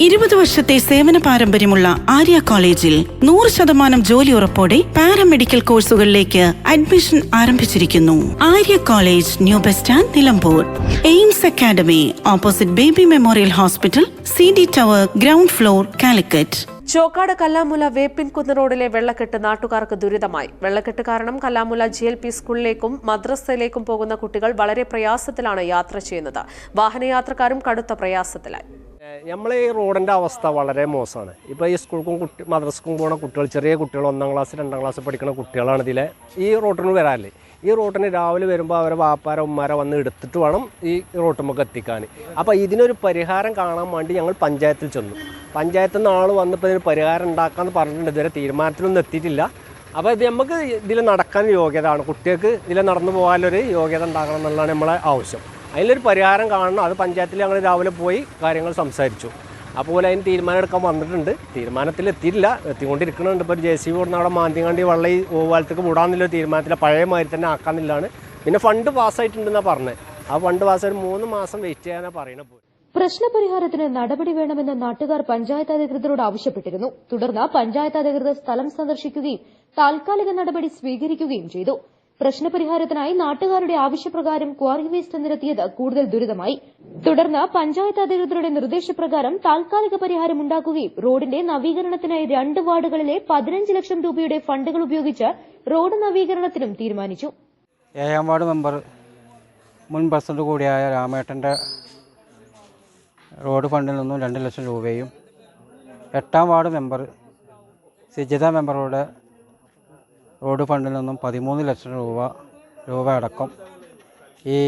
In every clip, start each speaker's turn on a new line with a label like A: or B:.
A: ഇരുപത് വർഷത്തെ സേവന പാരമ്പര്യമുള്ള ആര്യ കോളേജിൽ നൂറ് ശതമാനം ജോലി ഉറപ്പോടെ പാരാമെഡിക്കൽ കോഴ്സുകളിലേക്ക് അഡ്മിഷൻ ആരംഭിച്ചിരിക്കുന്നു. Arya college new bus stand Nilambur. AIMS academy opposite baby memorial hospital C D tower ground floor Calicut.
B: Chokkad Kallamula Veppin Kunnu റോഡിലെ വെള്ളക്കെട്ട് നാട്ടുകാർക്ക് ദുരിതമായി. വെള്ളക്കെട്ട് കാരണം കല്ലാമുല ജി എൽ പി സ്കൂളിലേക്കും മദ്രസയിലേക്കും പോകുന്ന കുട്ടികൾ വളരെ പ്രയാസത്തിലാണ് യാത്ര ചെയ്യുന്നത്. വാഹനയാത്രക്കാരും കടുത്ത പ്രയാസത്തിലായി.
C: നമ്മളെ ഈ റോഡിന്റെ അവസ്ഥ വളരെ മോശമാണ്. ഇപ്പോൾ ഈ സ്കൂൾക്കും കുട്ടി മദ്രസക്കും പോകുന്ന കുട്ടികൾ ചെറിയ കുട്ടികൾ ഒന്നാം ക്ലാസ് രണ്ടാം ക്ലാസ് പഠിക്കുന്ന കുട്ടികളാണ് ഇതിലെ ഈ റോട്ടിന് വരാല്ലേ ഈ റോട്ടിന് രാവിലെ വരുമ്പോൾ അവരെ വാപ്പാര ഉമ്മാര വന്ന് എടുത്തിട്ട് വേണം ഈ റോട്ടുമ്പോൾ എത്തിക്കാൻ. അപ്പോൾ ഇതിനൊരു പരിഹാരം കാണാൻ വേണ്ടി ഞങ്ങൾ പഞ്ചായത്തിൽ ചെന്നു. പഞ്ചായത്തിൽ നിന്ന് ആൾ വന്നിപ്പോൾ ഇതിന് പരിഹാരം ഉണ്ടാക്കാമെന്ന് പറഞ്ഞിട്ടുണ്ട്. ഇതുവരെ തീരുമാനത്തിലൊന്നും എത്തിയിട്ടില്ല. അപ്പോൾ ഇത് നമുക്ക് ഇതിൽ നടക്കാൻ യോഗ്യതയാണ്. കുട്ടികൾക്ക് ഇതിൽ നടന്നു പോകാനൊരു യോഗ്യത ഉണ്ടാക്കണം എന്നുള്ളതാണ് നമ്മളെ ആവശ്യം. അതിലൊരു പരിഹാരം കാണണം. അത് പഞ്ചായത്തിൽ ഞങ്ങൾ രാവിലെ പോയി കാര്യങ്ങൾ സംസാരിച്ചു. അപ്പോൾ അതിന് തീരുമാനം എടുക്കാൻ വന്നിട്ടുണ്ട്. തീരുമാനത്തിൽ എത്തിയില്ല എത്തിക്കൊണ്ടിരിക്കുന്നുണ്ട്. ഇപ്പോൾ ജെ സി കൊടുന്ന അവിടെ മാന്തിങ്ങാണ്ടി വള്ളി ഓവാലത്തേക്ക് വിടാമെന്നുള്ള തീരുമാനത്തിൽ പഴയ മാതിരി തന്നെ ആക്കാന്നില്ലാണ്. പിന്നെ ഫണ്ട് പാസ്സായിട്ടുണ്ടെന്നാണ് പറഞ്ഞത് ആ ഫണ്ട് പാസ് പാസ്സായി മൂന്ന് മാസം വെയിറ്റ് ചെയ്യാനാണ് പറയുന്നത് പോയി
D: പ്രശ്നപരിഹാരത്തിന് നടപടി വേണമെന്ന് നാട്ടുകാർ പഞ്ചായത്ത് അധികൃതരോട് ആവശ്യപ്പെട്ടിരുന്നു. തുടർന്ന് പഞ്ചായത്ത് അധികൃതർ സ്ഥലം സന്ദർശിക്കുകയും താൽക്കാലിക നടപടി സ്വീകരിക്കുകയും ചെയ്തു. പ്രശ്നപരിഹാരത്തിനായി നാട്ടുകാരുടെ ആവശ്യപ്രകാരം ക്വാറി വേസ്റ്റ് നിരത്തിയത് കൂടുതൽ ദുരിതമായി. തുടർന്ന് പഞ്ചായത്ത് അധികൃതരുടെ നിർദ്ദേശപ്രകാരം താൽക്കാലിക പരിഹാരം ഉണ്ടാക്കുകയും റോഡിന്റെ നവീകരണത്തിനായി രണ്ട് വാർഡുകളിലെ പതിനഞ്ച് ലക്ഷം രൂപയുടെ ഫണ്ടുകൾ ഉപയോഗിച്ച് റോഡ് നവീകരണത്തിനും തീരുമാനിച്ചു.
E: ഏഴാം വാർഡ് മെമ്പർ മുൻ പ്രസിഡന്റ് കൂടിയായ രാമേട്ടന്റെ റോഡ് ഫണ്ടിൽ നിന്നും രണ്ട് ലക്ഷം രൂപയും എട്ടാം വാർഡ് മെമ്പർ സിജിത മെമ്പറുടെ റോഡ് ഫണ്ടിൽ നിന്നും പതിമൂന്ന് ലക്ഷം രൂപ രൂപ അടക്കം. ഈ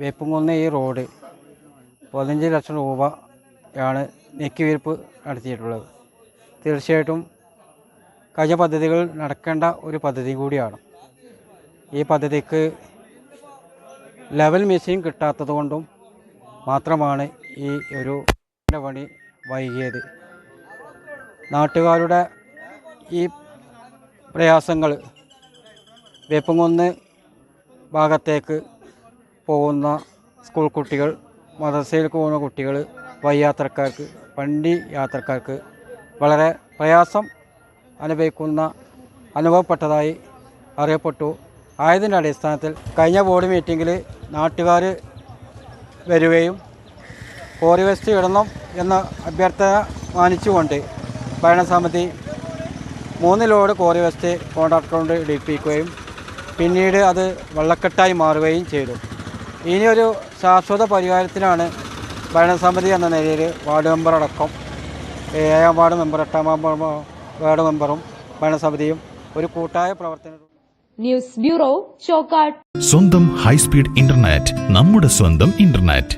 E: വേപ്പുംകുന്ന് ഈ റോഡ് പതിനഞ്ച് ലക്ഷം രൂപയാണ് നെക്കിവീർപ്പ് നടത്തിയിട്ടുള്ളത്. തീർച്ചയായിട്ടും കഴിഞ്ഞ പദ്ധതികൾ നടക്കേണ്ട ഒരു പദ്ധതി കൂടിയാണ്. ഈ പദ്ധതിക്ക് ലെവൽ മെഷീൻ കിട്ടാത്തത് കൊണ്ടും മാത്രമാണ് ഈ ഒരു പണി വൈകിയത്. നാട്ടുകാരുടെ ഈ പ്രയാസങ്ങൾ വേപ്പുംകുന്ന് ഭാഗത്തേക്ക് പോകുന്ന സ്കൂൾ കുട്ടികൾ മദ്രസയിലേക്ക് പോകുന്ന കുട്ടികൾ വൈയാത്രക്കാർക്ക് വണ്ടി യാത്രക്കാർക്ക് വളരെ പ്രയാസം അനുഭവിക്കുന്ന അനുഭവപ്പെട്ടതായി അറിയപ്പെട്ടു. ആയതിന്റെ അടിസ്ഥാനത്തിൽ കഴിഞ്ഞ ബോർഡ് മീറ്റിങ്ങിൽ നാട്ടുകാർ വരികയും കോറി വെസ്റ്റ് ഇടണം എന്ന അഭ്യർത്ഥന മാനിച്ചുകൊണ്ട് ഭരണസമിതി മൂന്ന് ലോഡ് കോറി വെസ്റ്റ് കോൺട്രാക്ടറോട് ഇടിപ്പിക്കുകയും പിന്നീട് അത് വെള്ളക്കെട്ടായി മാറുകയും ചെയ്തു. ഇനിയൊരു ശാശ്വത പരിഹാരത്തിനാണ് ഭരണസമിതി എന്ന നിലയിൽ വാർഡ് മെമ്പർ അടക്കം ഏഴാം വാർഡ് മെമ്പർ എട്ടാം വാർഡ് മെമ്പറും ഭരണസമിതിയും ഒരു കൂട്ടായ പ്രവർത്തനം.
D: News bureau Chokkad.
F: സ്വന്തം ഹൈസ്പീഡ് ഇന്റർനെറ്റ് നമ്മുടെ സ്വന്തം ഇന്റർനെറ്റ്.